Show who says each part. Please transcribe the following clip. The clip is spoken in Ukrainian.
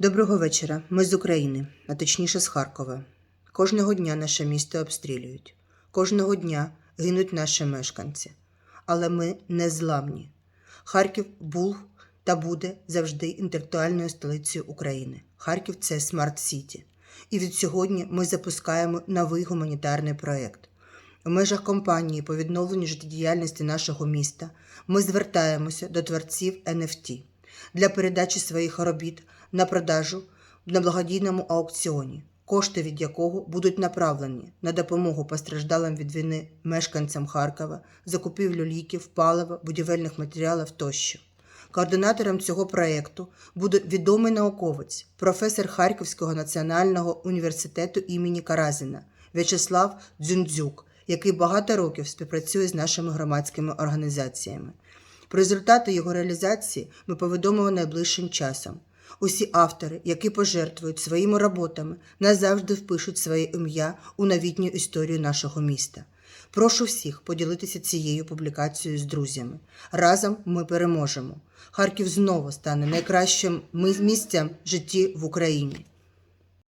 Speaker 1: Доброго вечора. Ми з України, а точніше з Харкова. Кожного дня наше місто обстрілюють. Кожного дня гинуть наші мешканці. Але ми не зламні. Харків був та буде завжди інтелектуальною столицею України. Харків це Смарт Сіті. І від сьогодні ми запускаємо новий гуманітарний проєкт. У межах кампанії по відновленню життєдіяльності нашого міста ми звертаємося до творців NFT для передачі своїх робіт на продажу на благодійному аукціоні, кошти від якого будуть направлені на допомогу постраждалим від війни мешканцям Харкова, закупівлю ліків, палива, будівельних матеріалів тощо. Координатором цього проєкту буде відомий науковець, професор Харківського національного університету імені Каразіна В'ячеслав Дзюндзюк, який багато років співпрацює з нашими громадськими організаціями. Про результати його реалізації ми повідомимо найближчим часом. Усі автори, які пожертвують своїми роботами, назавжди впишуть своє ім'я у новітню історію нашого міста. Прошу всіх поділитися цією публікацією з друзями. Разом ми переможемо. Харків знову стане найкращим місцем житті в Україні.